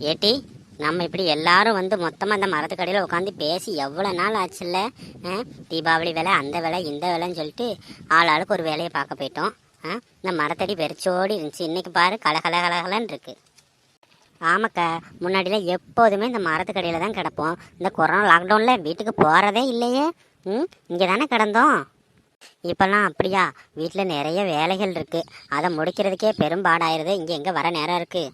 ஏட்டி நம்ம இப்படி எல்லாரும் வந்து மொத்தமாக அந்த மரத்துக்கடியில் உட்காந்து பேசி எவ்வளோ நாள் ஆச்சுல்ல? தீபாவளி வேலை அந்த வேலை இந்த வேலைன்னு சொல்லிட்டு ஆள் ஆளுக்கு ஒரு வேலையை பார்க்க போயிட்டோம். ஆ? இந்த மரத்தடி வெறிச்சோடி இருந்துச்சு. இன்னைக்கு பாரு கலகல கலகலன்னு இருக்கு. ஆமாக்கா முன்னாடிலாம் எப்போதுமே இந்த மரத்துக்கடியில் தான் கிடப்போம். இந்த கொரோனா லாக்டவுனில் வீட்டுக்கு போகிறதே இல்லையே. ம் இங்கே தானே கிடந்தோம். இப்போல்லாம் அப்படியா? வீட்டில் நிறைய வேலைகள் இருக்குது அதை முடிக்கிறதுக்கே பெரும்பாடாயிருது. இங்கே எங்கே வர நேரம் இருக்குது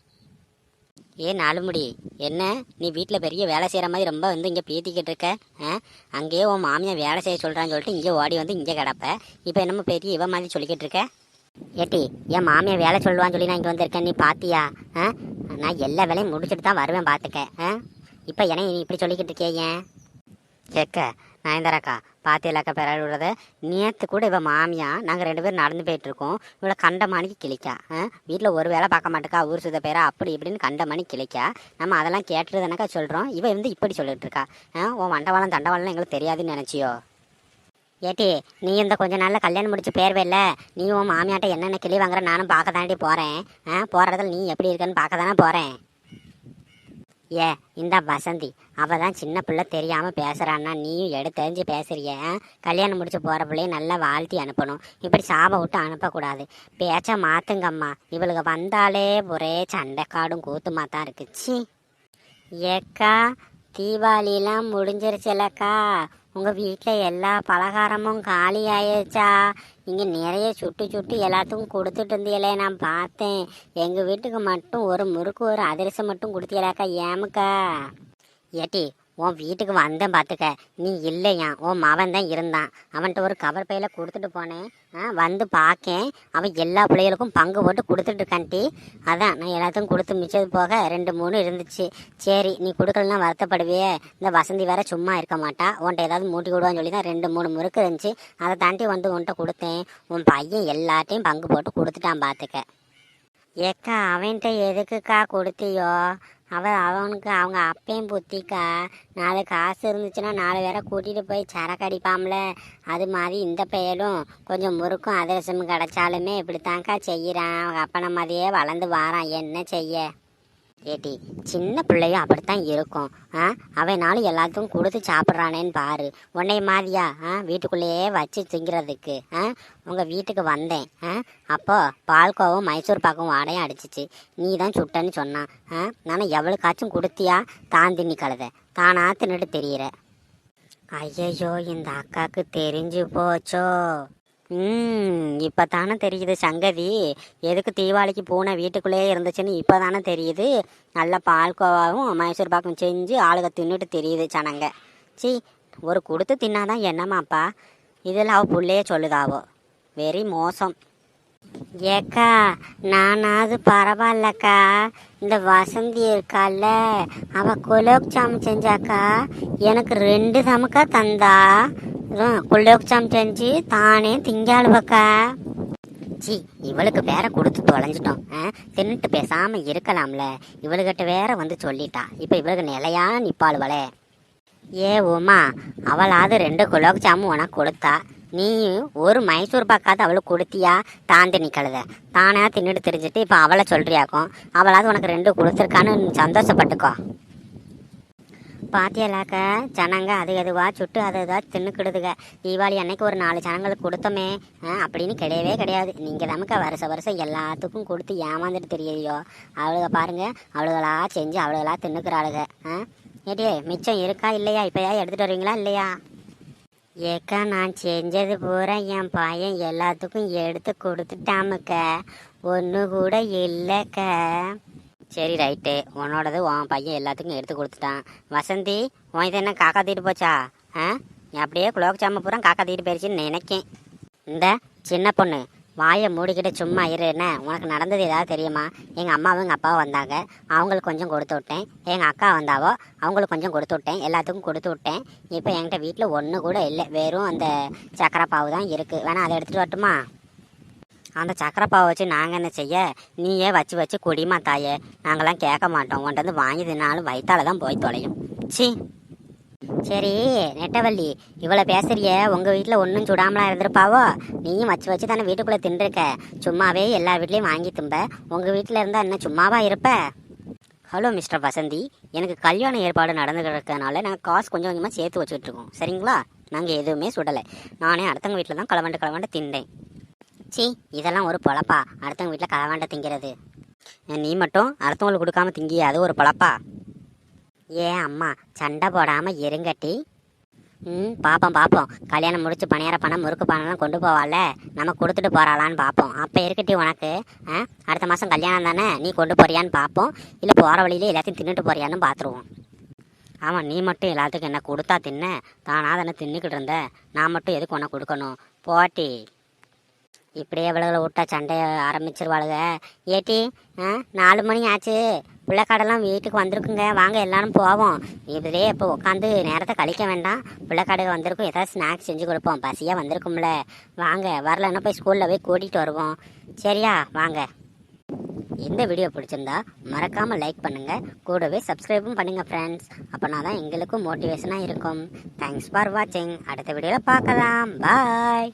ஏ நாலுமுடி. என்ன? நீ வீட்டில் பெரிய வேலை செய்கிற மாதிரி ரொம்ப வந்து இங்கே பீத்திக்கிட்டு இருக்க? ஆ? அங்கேயே உன் மாமியார் வேலை செய்ய சொல்கிறான்னு சொல்லிட்டு இங்கே ஓடி வந்து இங்கே கிடப்ப. இப்போ என்னமோ பெரிய இவன் மாதிரி சொல்லிக்கிட்டு இருக்க? ஏட்டி என் மாமியார் வேலை சொல்லுவான்னு சொல்லி நான் இங்கே வந்திருக்கேன். நீ பாத்தியா? ஆ? நான் எல்லா வேலையும் முடிச்சுட்டு தான் வருவேன் பார்த்துக்க ஆ? இப்போ என்ன நீ இப்படி சொல்லிக்கிட்டு இருக்கே ஏன்? கேட்க நயன்தாராக்கா பாத்தியலாக்கா பெறாடு விடுறத நேற்று கூட இவன் மாமியா நாங்கள் ரெண்டு பேரும் நடந்து போயிட்டு இருக்கோம் இவளை கண்ட மணிக்கு கிழிக்கா வீட்டில் ஒரு வேலை பார்க்க மாட்டேக்கா ஊர் சுத்த பேரா அப்படி இப்படின்னு கண்ட மணி கிழிக்கா. நம்ம அதெல்லாம் கேட்டுட்டு தானக்கா சொல்கிறோம் இவ வந்து இப்படி சொல்லிட்டு இருக்கா உன் மண்டவாளம் தண்டவாளம் எங்களுக்கு தெரியாதுன்னு நினச்சியோ? ஏட்டி நீ இந்த கொஞ்ச நாளில் கல்யாணம் முடிச்சு பேர்வே இல்லை. நீ உன் மாமியாட்ட என்னென்ன கிளி வாங்குற நானும் பார்க்க தாண்டி போகிறேன் போகிற இடத்துல நீ எப்படி இருக்கன்னு பார்க்க தானே போகிறேன் ஏ இந்த வசந்தி. அவள் தான் சின்ன பிள்ளை தெரியாமல் பேசுகிறான்னா நீயும் எடுத்து தெரிஞ்சு பேசுறிய கல்யாணம் முடிச்சு போகிற பிள்ளைய நல்லா வாழ்த்தி அனுப்பணும். இப்படி சாப விட்டு அனுப்பக்கூடாது. பேச்ச மாத்துங்கம்மா. இவளுக்கு வந்தாலே ஒரே சண்டைக்காடும் கூத்துமா தான் இருக்குச்சி ஏக்கா தீபாவளிலாம் முடிஞ்சிருச்சுலக்கா. உங்க வீட்டில் எல்லா பலகாரமும் காலி ஆயிடுச்சா இங்கே நிறைய சுட்டு சுட்டு எல்லாத்துக்கும் கொடுத்துட்டு இருந்தீங்களே நான் பார்த்தேன். எங்கள் வீட்டுக்கு மட்டும் ஒரு முறுக்கு ஒரு அதிரசம் மட்டும் கொடுத்தீங்களாக்கா ஏமுக்கா. ஏட்டி உன் வீட்டுக்கு வந்தேன் பார்த்துக்க நீ இல்லையா உன் மவன் தான் இருந்தான். அவன்கிட்ட ஒரு கவர் பையில் கொடுத்துட்டு போனேன். ஆ வந்து பார்க்கேன் அவன் எல்லா பிள்ளைகளுக்கும் பங்கு போட்டு கொடுத்துட்டு இருக்கான்ட்டி அதான் நான் எல்லாத்துக்கும் கொடுத்து மிச்சது போக ரெண்டு மூணு இருந்துச்சு. சரி நீ கொடுக்கலன்னா வருத்தப்படுவியே. இந்த வசந்தி வேற சும்மா இருக்க மாட்டா. உன்ட்ட ஏதாவது மூட்டி விடுவான்னு சொல்லி தான் ரெண்டு மூணு முறுக்கு இருந்துச்சு. அதை தாண்டி வந்து உன்கிட்ட கொடுத்தேன். உன் பையன் எல்லாத்தையும் பங்கு போட்டு கொடுத்துட்டான் பார்த்துக்க ஏக்கா அவன்கிட்ட எதுக்குக்கா கொடுத்தியோ? அவள் அவனுக்கு அவங்க அப்பையும் புத்திக்கா. நாலு காசு இருந்துச்சுன்னா நாலு பேரை கூட்டிகிட்டு போய் சரக்கு அடிப்பாம்ல. அது மாதிரி இந்த பெயரும் கொஞ்சம் முறுக்கும் அதிரசமும் கிடைச்சாலுமே இப்படித்தான்க்கா செய்கிறான் அவங்க அப்பனை மாதிரியே வளர்ந்து வாரான். என்ன செய்ய? ஏட்டி சின்ன பிள்ளையும் அப்படித்தான் இருக்கும். ஆ அவனாலும் எல்லாத்துக்கும் கொடுத்து சாப்பிட்றானேன்னு பாரு. உன்னை மாதிரியா ஆ வீட்டுக்குள்ளேயே வச்சு திங்கிறதுக்கு ஆ உங்கள் வீட்டுக்கு வந்தேன். ஆ அப்போ பால்கோவும் மைசூர் பாக்கும் வாடையும் அடிச்சிச்சு. நீ தான் சுட்டன்னு சொன்னான். ஆ நானும் எவ்வளோக்காச்சும் கொடுத்தியா? தான் தின்னி கழுத. தானா தின்னுட்டு தெரியிற ஐயையோ இந்த அக்காவுக்கு தெரிஞ்சு போச்சோ? இப்போ தானே தெரியுது சங்கதி எதுக்கு தீபாவளிக்கு பூனை வீட்டுக்குள்ளேயே இருந்துச்சுன்னு இப்போ தானே தெரியுது. நல்ல பால்கோவாவும் மைசூர் பாக்கும் செஞ்சு ஆளுக தின்னுட்டு தெரியுது சனங்க. சி ஒரு கொடுத்து தின்னாதான் என்னமாப்பா? இதில் அவள் புள்ளையே சொல்லுதாவோ. வெரி மோசம். ஏக்கா நானாவது பரவாயில்லக்கா. இந்த வசந்தி இருக்கால்ல அவ குலோப்ஜாம் செஞ்சாக்கா எனக்கு ரெண்டு சமக்கா தந்தா. ம், செஞ்சு தானே திங்காளுவக்கா சி இவளுக்கு வேற கொடுத்து தொலைஞ்சிட்டோம். ஆ? தின்னுட்டு பேசாம இருக்கலாம்ல. இவளுக்கிட்ட வேற வந்து சொல்லிட்டா. இப்ப இவளுக்கு நிலையா நிப்பாளுவளே. ஏ உமா அவளாவது ரெண்டு குலோக் ஜாமுன் உனக்கு கொடுத்தா. நீ ஒரு மைசூர் பாக்காவது அவளுக்கு கொடுத்தியா? தாண்டி நிக்கழுத தானா தின்னுட்டு தெரிஞ்சிட்டு இப்போ அவளை சொல்றியாக்கும். அவளாவது உனக்கு ரெண்டு கொடுத்துருக்கான்னு சந்தோஷப்பட்டுக்கோ. பாத்தியலாக்க? ஜனங்க அது எதுவா? சுட்டு அது எதுவா? தின்னுக்கிடுதுக. தீபாவளி அன்னைக்கு ஒரு நாலு ஜனங்களுக்கு கொடுத்தோமே. அப்படின்னு கிடையவே கிடையாது. நீங்கள் நமக்கு வருஷ வருஷம் எல்லாத்துக்கும் கொடுத்து ஏமாந்துட்டு தெரியலையோ? அவளுக பாருங்க அவளுகளா செஞ்சு அவளுகளா தின்னுக்கிறாளுக. ஆ? ஏடியே மிச்சம் இருக்கா இல்லையா? இப்போயா எடுத்துட்டு வருவீங்களா இல்லையா? ஏக்கா நான் செஞ்சது பூரா என் பையன் எல்லாத்துக்கும் எடுத்து கொடுத்துட்டாமக்க. ஒன்று கூட இல்லைக்க. சரி ரைட்டு. உன்னோடது உன் பையன் எல்லாத்துக்கும் எடுத்து கொடுத்துட்டான். வசந்தி உன் இது என்ன காக்கா தீட்டு போச்சா? ஆ? நீ அப்படியே குலோக் ஜாம பூரா காக்கா தீட்டு போயிடுச்சுன்னு நினைக்கேன். இந்த சின்ன பொண்ணு வாயை மூடிக்கிட்டு சும்மா இரு என்ன? உனக்கு நடந்தது ஏதாவது தெரியுமா? எங்கள் அம்மாவும் எங்கள் அப்பாவும் வந்தாங்க. அவங்களுக்கு கொஞ்சம் கொடுத்து விட்டேன். எங்கள் அக்கா வந்தாவோ அவங்களுக்கு கொஞ்சம் கொடுத்து விட்டேன். எல்லாத்துக்கும் கொடுத்து விட்டேன். இப்போ என்கிட்ட வீட்டில் ஒன்று கூட இல்லை. வெறும் அந்த சக்கரை பாவு தான் இருக்குது வேணால் அதை எடுத்துகிட்டு வரட்டுமா? அந்த சக்கரை பாவை வச்சு நாங்கள் என்ன செய்ய? நீயே வச்சு வச்சு குடிமா தாயே. நாங்களாம் கேட்க மாட்டோம். உன்ட்ட வந்து வாங்கி தின்னாலும் வயிற்றால தான் போய் தொலையும். சி சரி நெட்டவள்ளி இவ்வளோ பேசுறிய. உங்கள் வீட்டில் ஒன்றும் சுடாமலாம் இருந்திருப்பாவோ? நீயும் வச்சு வச்சு தானே வீட்டுக்குள்ளே தின்றுருக்க சும்மாவே எல்லா வீட்லேயும் வாங்கி திம்ப. உங்கள் வீட்டில் இருந்தால் என்ன சும்மாவா இருப்ப? Hello mister Vasanthi. எனக்கு கல்யாண ஏற்பாடு நடந்து இருக்கறனால நாங்கள் காசு கொஞ்சம் கொஞ்சமாக சேர்த்து வச்சுட்டு இருக்கோம். சரிங்களா? நாங்கள் எதுவுமே சுடலை. நானே அடுத்தவங்க வீட்டில் தான் கலவண்டு கலவண்டு திண்டேன். சீ இதெல்லாம் ஒரு பொழப்பா. அடுத்தவங்க வீட்டில் களவாண்ட திங்கிறது. நீ மட்டும் அடுத்தவங்களுக்கு கொடுக்காம திங்கி அது ஒரு பொழப்பா? ஏ அம்மா சண்டை போடாமல் இருங்கட்டி. ம் பார்ப்போம் பார்ப்போம் கல்யாணம் முடிச்சு பணியார பணம் முறுக்கு பணம்லாம் கொண்டு போவாள்ல. நம்ம கொடுத்துட்டு போகிறாளான்னு பார்ப்போம் அப்போ இருக்கட்டி உனக்கு ஆ அடுத்த மாதம் கல்யாணம் தானே? நீ கொண்டு போறியான்னு பார்ப்போம் இல்லை போகிற வழியிலே எல்லாத்தையும் தின்னுட்டு போறியான்னு பார்த்துருவோம் ஆமாம் நீ மட்டும் எல்லாத்துக்கும் என்ன கொடுத்தா தின்ன? தானாக தானே தின்னுக்கிட்டு இருந்த. நான் மட்டும் எதுக்கு உனக்கு கொடுக்கணும்? போட்டி. இப்படியே இவ்வளவு விட்டா சண்டைய ஆரம்பிச்சிருவாளுக. ஏட்டி ஆ நாலு மணி ஆச்சு. பிள்ளைக்காடெல்லாம் வீட்டுக்கு வந்திருக்குங்க. வாங்க எல்லாரும் போவோம். இதுலேயே இப்போ உட்காந்து நேரத்தை கழிக்க வேண்டாம். பிள்ளைக்காடு வந்திருக்கும். ஏதாவது ஸ்நாக்ஸ் செஞ்சு கொடுப்போம். பசியாக வந்திருக்கும்ல. வாங்க வரலன்னா போய் ஸ்கூலில் போய் கூட்டிகிட்டு வருவோம். சரியா? வாங்க. இந்த வீடியோ பிடிச்சிருந்தா மறக்காமல் லைக் பண்ணுங்கள் கூடவே சப்ஸ்கிரைபும் பண்ணுங்கள் ஃப்ரெண்ட்ஸ் அப்போனா தான் எங்களுக்கும் மோட்டிவேஷனாக இருக்கும். தேங்க்ஸ் ஃபார் வாட்சிங் அடுத்த வீடியோவில் பார்க்கலாம். பாய்